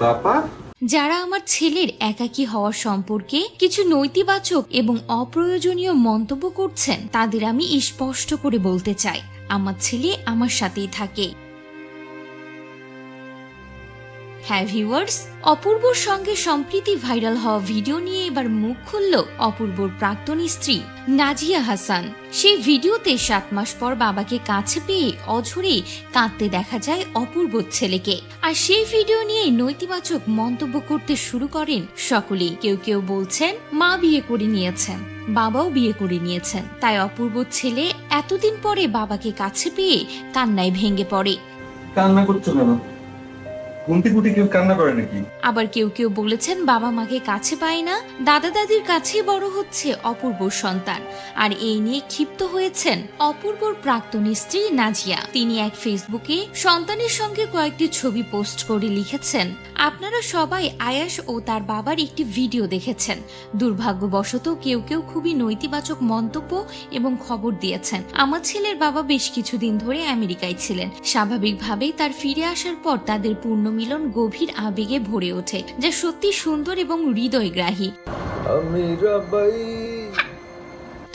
পাপা যারা আমার ছেলের একাকী হওয়া সম্পর্কে কিছু নৈতিবাচক এবং অপ্রয়োজনীয় মন্তব্য করছেন, তাদের আমি স্পষ্ট করে বলতে চাই। আমার ছেলে আমার সাথেই থাকে। হ্যাঁ ভিউয়ার্স, অপূর্বর সঙ্গে সম্প্রীতি ভাইরাল হওয়া ভিডিও নিয়ে এবার মুখ খুলল অপূর্বর প্রাক্তন স্ত্রী, নাজিয়া হাসান। সেই ভিডিওতে সাত মাস পর বাবাকে কাছে পেয়ে অঝরে কাঁদতে দেখা যায় অপূর্বর ছেলেকে। আর সেই ভিডিও নিয়ে নৈতিবাচক মন্তব্য করতে শুরু করেন সকলেই। কেউ কেউ বলছেন, মা বিয়ে করে নিয়েছেন, বাবাও বিয়ে করে নিয়েছেন। তাই অপূর্ব ছেলে এতদিন পরে বাবাকে কাছে পেয়ে কান্নায় ভেঙে পড়ে। কান্না করছ কেন? ঘুমটি কুটি কেউ কান্না করে নাকি? আবার কেউ কেউ বলেছেন বাবা মাকে কাছে পায় না, দাদা দাদির কাছেই বড় হচ্ছে অপূর্বর সন্তান। আর এই নিয়ে ক্ষিপ্ত হয়েছেন অপূর্বর প্রাক্তন স্ত্রী নাজিয়া। তিনি এক ফেসবুকে সন্তানের সঙ্গে কয়েকটি ছবি পোস্ট করে লিখেছেন, আপনারা সবাই আয়াস ও তার বাবার একটি ভিডিও দেখেছেন। দুর্ভাগ্যবশত কেউ কেউ খুবই নৈতিবাচক মন্তব্য এবং খবর দিয়েছেন। আমার ছেলের বাবা বেশ কিছুদিন ধরে আমেরিকায় ছিলেন। স্বাভাবিকভাবেই তার ফিরে আসার পর তাদের পূর্ণ মিলন গভীর আবেগে ভরে ওঠে যা সত্যি সুন্দর এবং হৃদয়গ্রাহী। আমি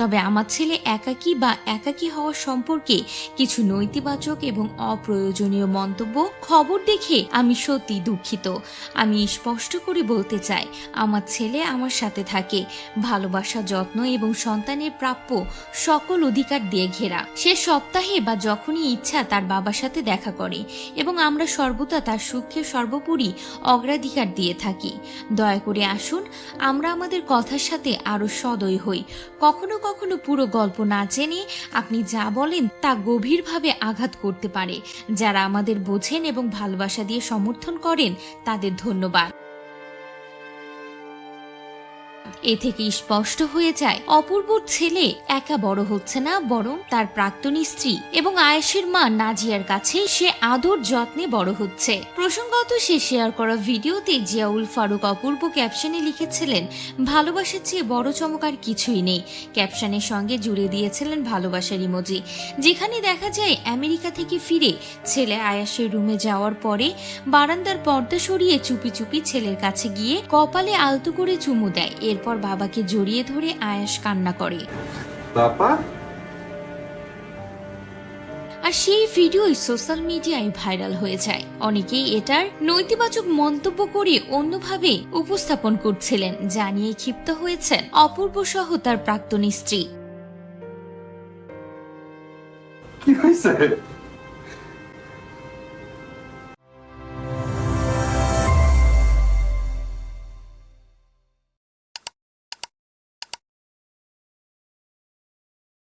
তবে আমার ছেলে একাকী বা একাকী হওয়া সম্পর্কে কিছু নৈতিবাচক এবং অপ্রয়োজনীয় মন্তব্য, খবর দেখে আমি সত্যি দুঃখিত। আমি স্পষ্ট করে বলতে চাই, আমার ছেলে আমার সাথে থাকে। ভালোবাসা, যত্ন এবং সন্তানের প্রাপ্য সকল অধিকার দিয়ে ঘেরা। সে সপ্তাহে বা যখনই ইচ্ছা তার বাবার সাথে দেখা করে এবং আমরা সর্বদা তার সুখকে সর্বোপরি অগ্রাধিকার দিয়ে থাকি। দয়া করে আসুন, আমরা আমাদের কথার সাথে আরও সদয় হই। কখনো কখনো পুরো গল্প না জেনে আপনি যা বলেন তা গভীরভাবে আঘাত করতে পারে। যারা আমাদের বোঝেন এবং ভালোবাসা দিয়ে সমর্থন করেন, তাদের ধন্যবাদ। এ থেকে স্পষ্ট হয়ে যায়, অপূর্বর ছেলে একা বড় হচ্ছে না, বরং তার প্রাক্তন স্ত্রী এবং আয়েশের মা নাজিয়ার কাছে সে আদর যত্নে বড় হচ্ছে। প্রসঙ্গত সে শেয়ার করা ভিডিওতে জিয়াউল ফারুক অপূর্ব ক্যাপশনে লিখেছিলেন, ভালোবাসার চেয়ে বড় চমক আর কিছুই নেই। ক্যাপশনের সঙ্গে জুড়ে দিয়েছিলেন ভালোবাসার ইমোজি যেখানে দেখা যায়, আমেরিকা থেকে ফিরে ছেলে আয়াসের রুমে যাওয়ার পরে বারান্দার পর্দা সরিয়ে চুপি চুপি ছেলের কাছে গিয়ে কপালে আলতো করে চুমু দেয়। এরপর বাবাকে জড়িয়ে ধরে আয়াস কান্না করে। পাপা আর সেই ভিডিওই সোশ্যাল মিডিয়ায় ভাইরাল হয়ে যায়। অনেকেই এটার নৈতিবাচক মন্তব্য করে অন্যভাবে উপস্থাপন করছিলেন যা নিয়ে ক্ষিপ্ত হয়েছেন অপূর্ব সহ তার প্রাক্তন স্ত্রী।